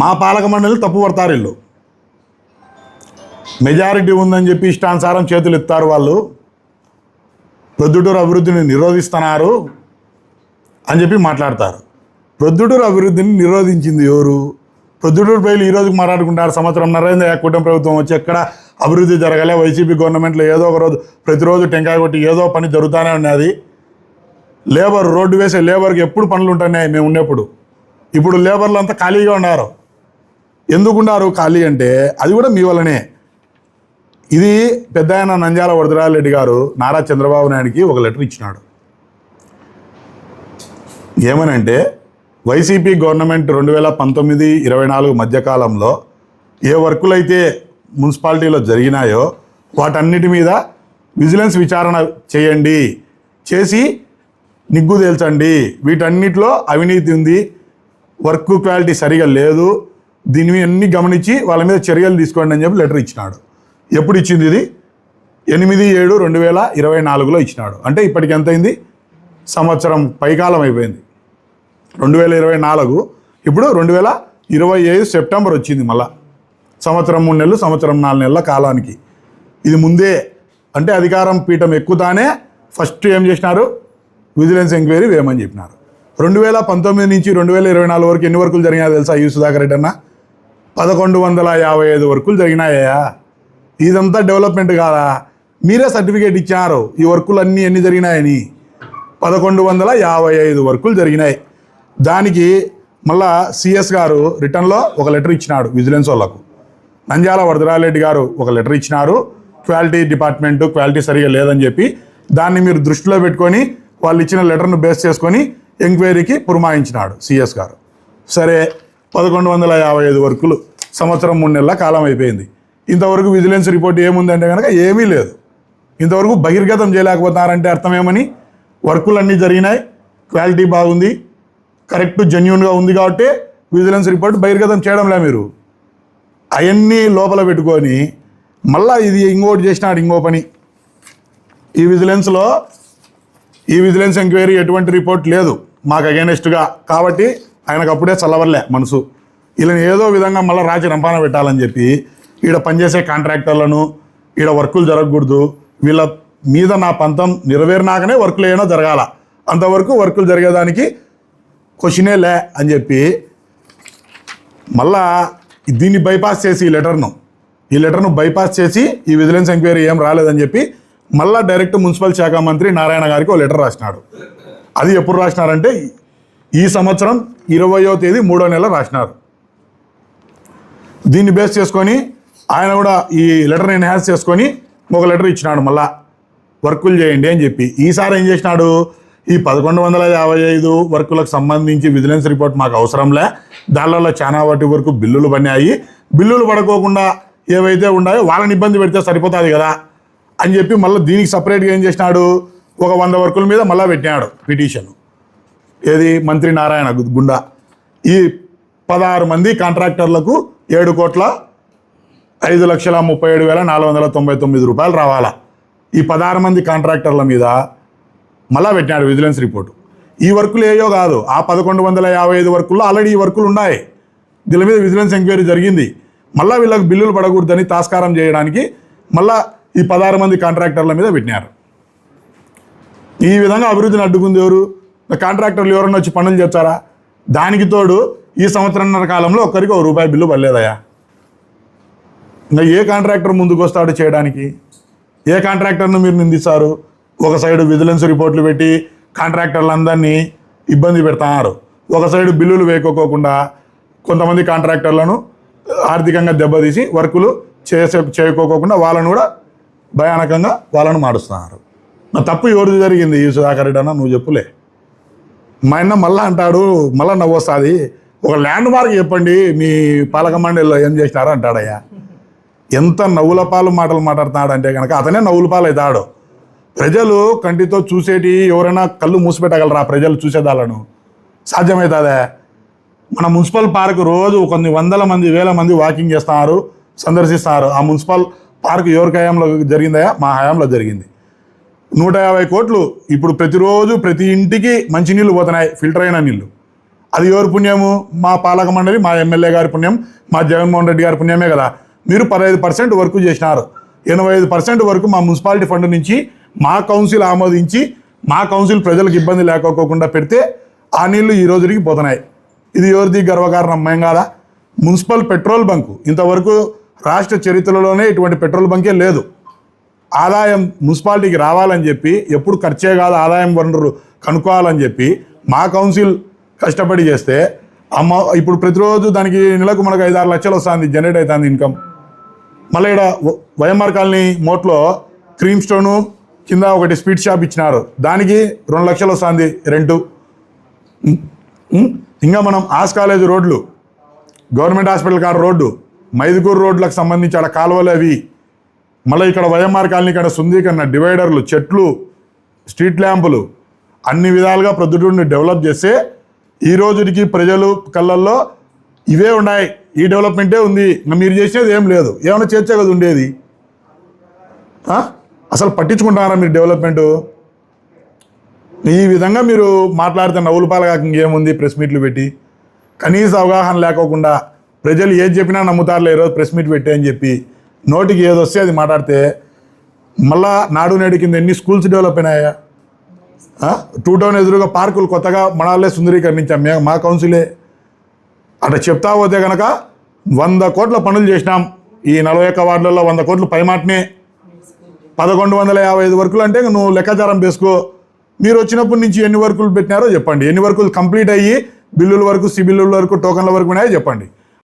మా పాలక మండలి తప్పు పడతారు వీళ్ళు. మెజారిటీ ఉందని చెప్పి ఇష్టానుసారం చేతులు ఎత్తారు వాళ్ళు. ప్రొద్దుటూరు అభివృద్ధిని నిరోధిస్తున్నారు అని చెప్పి మాట్లాడతారు. ప్రొద్దుటూరు అభివృద్ధిని నిరోధించింది ఎవరు? ప్రొద్దుటూరు ప్రజలు ఈరోజు మాట్లాడుకుంటారు సంవత్సరం నరేంద్ర కూటమి ప్రభుత్వం వచ్చి ఎక్కడ అభివృద్ధి జరగలే? వైసీపీ గవర్నమెంట్లో ఏదో ఒక రోజు ప్రతిరోజు టెంకాయ కొట్టి ఏదో పని జరుగుతూనే ఉన్నది. లేబర్ రోడ్డు వేసే లేబర్కి ఎప్పుడు పనులు ఉంటున్నాయి? మేము ఉన్నప్పుడు. ఇప్పుడు లేబర్లు అంతా ఖాళీగా ఉన్నారు. ఎందుకున్నారు ఖాళీ అంటే అది కూడా మీ వల్లనే. ఇది పెద్ద ఆయన నంజాల వరదరాజరెడ్డి గారు నారా చంద్రబాబు నాయుడికి ఒక లెటర్ ఇచ్చినాడు. ఏమనంటే వైసీపీ గవర్నమెంట్ రెండు వేల పంతొమ్మిది ఇరవై నాలుగు మధ్యకాలంలో ఏ వర్కులు అయితే మున్సిపాలిటీలో జరిగినాయో వాటన్నిటి మీద విజిలెన్స్ విచారణ చేయండి. చేసి నిగ్గు తేల్చండి. వీటన్నిటిలో అవినీతి ఉంది. వర్క్ క్వాలిటీ సరిగా లేదు. దీని అన్ని గమనించి వాళ్ళ మీద చర్యలు తీసుకోండి అని చెప్పి లెటర్ ఇచ్చినాడు. ఎప్పుడు ఇచ్చింది ఇది? ఎనిమిది ఏడు రెండు వేల ఇరవై నాలుగులో ఇచ్చినాడు. అంటే ఇప్పటికి ఎంత అయింది సంవత్సరం పైకాలం అయిపోయింది. రెండు వేల ఇరవై నాలుగు ఇప్పుడు రెండు వేల ఇరవై ఐదు సెప్టెంబర్ వచ్చింది మళ్ళా. సంవత్సరం మూడు నెలలు సంవత్సరం నాలుగు నెలల కాలానికి. ఇది ముందే అంటే అధికారం పీఠం ఎక్కుతానే ఫస్ట్ ఏం చేసినారు? విజిలెన్స్ ఎంక్వైరీ వేయమని చెప్పినారు. రెండు వేల పంతొమ్మిది నుంచి రెండు వేల ఇరవై నాలుగు వరకు ఎన్ని వరకులు జరిగినా తెలుసా? యూ సుధాకర్ రెడ్డి అన్న? పదకొండు వందల యాభై ఐదు వర్కులు జరిగినాయా ఇదంతా డెవలప్మెంట్ కాదా? మీరే సర్టిఫికేట్ ఇచ్చారు ఈ వర్కులు అన్నీ ఎన్ని జరిగినాయని? పదకొండు వందల యాభై ఐదు వర్కులు జరిగినాయి. దానికి మళ్ళా సిఎస్ గారు రిటర్న్లో ఒక లెటర్ ఇచ్చినాడు విజిలెన్స్ వాళ్ళకు. నంద్యాల వరదరాలరెడ్డి గారు ఒక లెటర్ ఇచ్చినారు. క్వాలిటీ డిపార్ట్మెంట్ క్వాలిటీ సరిగా లేదని చెప్పి దాన్ని మీరు దృష్టిలో పెట్టుకొని వాళ్ళు ఇచ్చిన లెటర్ను బేస్ చేసుకొని ఎంక్వైరీకి పురమాయించినాడు సిఎస్ గారు. సరే పదకొండు వందల యాభై ఐదు వర్కులు. సంవత్సరం మూడు నెలల కాలం అయిపోయింది. ఇంతవరకు విజిలెన్స్ రిపోర్ట్ ఏముందంటే కనుక ఏమీ లేదు. ఇంతవరకు బహిర్గతం చేయలేకపోతున్నారంటే అర్థం ఏమని వర్కులన్నీ జరిగినాయి. క్వాలిటీ బాగుంది. కరెక్ట్ జెన్యున్గా ఉంది కాబట్టి విజిలెన్స్ రిపోర్ట్ బహిర్గతం చేయడంలే మీరు. అవన్నీ లోపల పెట్టుకొని మళ్ళీ ఇది ఇంకోటి చేసినాడు ఇంకో పని. ఈ విజిలెన్స్లో ఈ విజిలెన్స్ ఎంక్వైరీ ఎటువంటి రిపోర్ట్ లేదు. మాకు అగేనెస్ట్గా కాబట్టి ఆయనకు అప్పుడే చల్లవర్లే మనసు. వీళ్ళని ఏదో విధంగా మళ్ళీ రాచి రంపాన పెట్టాలని చెప్పి ఈడ పనిచేసే కాంట్రాక్టర్లను ఈడ వర్కులు జరగకూడదు. వీళ్ళ మీద నా పంతం నెరవేరినాకనే వర్కులు ఏమైనా జరగాల. అంతవరకు వర్కులు జరిగేదానికి క్వశ్చనే లే అని చెప్పి మళ్ళా దీన్ని బైపాస్ చేసి ఈ లెటర్ను. ఈ లెటర్ను బైపాస్ చేసి ఈ విజిలెన్స్ ఎంక్వైరీ ఏం రాలేదని చెప్పి మళ్ళా డైరెక్ట్ మున్సిపల్ శాఖ మంత్రి నారాయణ గారికి ఒక లెటర్ రాసినాడు. అది ఎప్పుడు రాసినారంటే ఈ సంవత్సరం ఇరవయో తేదీ మూడో నెల రాసినారు. దీన్ని బేస్ చేసుకొని ఆయన కూడా ఈ లెటర్ని ఎన్హాన్స్ చేసుకొని ఒక లెటర్ ఇచ్చినాడు మళ్ళా. వర్కులు చేయండి అని చెప్పి. ఈసారి ఏం చేసినాడు? ఈ పదకొండు వందల యాభై ఐదు వర్కులకు సంబంధించి విజిలెన్స్ రిపోర్ట్ మాకు అవసరంలే. దానిలో చాలా వాటి వరకు బిల్లులు పడినాయి. బిల్లులు పడుకోకుండా ఏవైతే ఉన్నాయో వాళ్ళని ఇబ్బంది పెడితే సరిపోతుంది కదా అని చెప్పి మళ్ళీ దీనికి సపరేట్గా ఏం చేసినాడు? ఒక వంద వర్కుల మీద మళ్ళీ పెట్టినాడు పిటిషన్. ఏది? మంత్రి నారాయణ గుండా. ఈ పదహారు మంది కాంట్రాక్టర్లకు ఏడు కోట్ల ఐదు లక్షల ముప్పై ఏడు వేల నాలుగు వందల తొంభై తొమ్మిది రూపాయలు రావాలా? ఈ పదహారు మంది కాంట్రాక్టర్ల మీద మళ్ళా పెట్టినాడు విజిలెన్స్ రిపోర్టు. ఈ వర్కులు ఏయో కాదు ఆ పదకొండు వందల యాభై ఐదు వర్కుల్లో ఆల్రెడీ ఈ వర్కులు ఉన్నాయి. దీని మీద విజిలెన్స్ ఎంక్వైరీ జరిగింది. మళ్ళీ వీళ్ళకి బిల్లులు పడకూడదని తాస్కారం చేయడానికి మళ్ళా ఈ పదహారు మంది కాంట్రాక్టర్ల మీద పెట్టినారు. ఈ విధంగా అభివృద్ధిని అడ్డుకుంది ఎవరు? కాంట్రాక్టర్లు ఎవరన్నా వచ్చి పనులు చేస్తారా? దానికి తోడు ఈ సంవత్సరంన్నర కాలంలో ఒక్కరికి ఒక రూపాయి బిల్లు పడలేదయా ఇంకా ఏ కాంట్రాక్టర్ ముందుకు వస్తాడు చేయడానికి? ఏ కాంట్రాక్టర్ను మీరు నిందిస్తారు? ఒక సైడు విజిలెన్స్ రిపోర్ట్లు పెట్టి కాంట్రాక్టర్లందరినీ ఇబ్బంది పెడతారు. ఒక సైడు బిల్లులు వేయకోకుండా కొంతమంది కాంట్రాక్టర్లను ఆర్థికంగా దెబ్బతీసి వర్కులు చేసే చేయకోకుండా వాళ్ళను కూడా భయానకంగా వాళ్ళను మారుస్తున్నారు. నా తప్పు ఎవరిది జరిగింది? ఈ సుధాకర్ రెడ్డి అన్న నువ్వు చెప్పులే. మా అన్న మళ్ళా అంటాడు మళ్ళా నవ్వు వస్తుంది ఒక ల్యాండ్ మార్క్ చెప్పండి మీ పాలక మండలిలో ఏం చేసినారో అంటాడయ్యా. ఎంత నవ్వులపాలు మాటలు మాట్లాడుతున్నాడు అంటే కనుక అతనే నవ్వులపాలు అవుతాడు ప్రజలు కంటితో చూసేటి ఎవరైనా కళ్ళు మూసిపెట్టగలరా ప్రజలు చూసేదాలను సాధ్యమవుతుందా మన మున్సిపల్ పార్క్ రోజు కొన్ని వందల మంది వేల మంది వాకింగ్ చేస్తున్నారు సందర్శిస్తున్నారు. ఆ మున్సిపల్ పార్క్ ఎవరికి హయాంలో జరిగిందయా మా హయాంలో జరిగింది. నూట యాభై కోట్లు. ఇప్పుడు ప్రతిరోజు ప్రతి ఇంటికి మంచినీళ్ళు పోతున్నాయి ఫిల్టర్ అయిన నీళ్ళు. అది ఎవరి పుణ్యము? మా పాలక మండలి మా ఎమ్మెల్యే గారి పుణ్యం మా జగన్మోహన్ రెడ్డి గారి పుణ్యమే కదా. మీరు పదహైదు పర్సెంట్ వర్క్ చేసినారు. ఎనభై ఐదు పర్సెంట్ వరకు మా మున్సిపాలిటీ ఫండ్ నుంచి మా కౌన్సిల్ ఆమోదించి మా కౌన్సిల్ ప్రజలకు ఇబ్బంది లేకోకుండా పెడితే ఆ నీళ్ళు ఈ రోజుకి పోతున్నాయి. ఇది ఎవరిది గర్వకారణం? మేం కాదా? Municipal petrol bunk. ఇంతవరకు రాష్ట్ర చరిత్రలోనే ఇటువంటి పెట్రోల్ బంకే లేదు. ఆదాయం మున్సిపాలిటీకి రావాలని చెప్పి ఎప్పుడు ఖర్చే కాదు ఆదాయం వనరు కనుక్కోవాలని చెప్పి మా కౌన్సిల్ కష్టపడి చేస్తే అమ్మ ఇప్పుడు ప్రతిరోజు దానికి నెలకు మనకు ఐదు ఆరు లక్షలు వస్తుంది జనరేట్ అవుతుంది ఇన్కమ్ మళ్ళీ ఇక్కడ వైఎంఆర్ కాలనీ మోట్లో క్రీమ్ స్టోను కింద ఒకటి స్వీట్ షాప్ ఇచ్చినారు. దానికి రెండు లక్షలు వస్తుంది రెంటు. ఇంకా మనం ఆస్ కాలేజ్ రోడ్లు గవర్నమెంట్ హాస్పిటల్ కాడ రోడ్డు మైదుకూరు రోడ్లకు సంబంధించి అక్కడ కాలువలు అవి. మళ్ళీ ఇక్కడ వైఎంఆర్ కాలనీ ఇక్కడ సుందీకరణ డివైడర్లు చెట్లు స్ట్రీట్ ల్యాంపులు అన్ని విధాలుగా ప్రొద్దుటూరుని డెవలప్ చేస్తే ఈ రోజుకి ప్రజలు కళ్ళల్లో ఇవే ఉన్నాయి. ఈ డెవలప్మెంటే ఉంది. మీరు చేసేది ఏం లేదు. ఏమైనా చేర్చే కదా ఉండేది. అసలు పట్టించుకుంటారా మీరు డెవలప్మెంటు? ఈ విధంగా మీరు మాట్లాడితే నవ్వుల కాక ఇంకేముంది ప్రెస్ మీట్లు పెట్టి. కనీస అవగాహన లేకోకుండా ప్రజలు ఏది చెప్పినా నమ్ముతారులే ఈరోజు ప్రెస్ మీట్ పెట్టి అని చెప్పి నోటికి ఏదొస్తే వస్తే అది మాట్లాడితే మళ్ళా నాడు నేడు కింద ఎన్ని స్కూల్స్ డెవలప్ అయినాయా? టూ టౌన్ ఎదురుగా పార్కులు కొత్తగా మనాలే సుందరీకరించాం. మేము మా కౌన్సిలే. అట్లా చెప్తా పోతే కనుక వంద కోట్ల పనులు చేసినాం. ఈ నలభై ఒక్క వార్డులలో వంద కోట్లు పైమాటనే పదకొండు వందల యాభై ఐదు వర్కులు అంటే నువ్వు లెక్కాచారం వేసుకో మీరు వచ్చినప్పటి నుంచి ఎన్ని వర్కులు పెట్టినారో చెప్పండి. ఎన్ని వర్కులు కంప్లీట్ అయ్యి బిల్లుల వరకు సిబిల్లుల వరకు టోకన్ల వరకు ఉన్నాయో చెప్పండి.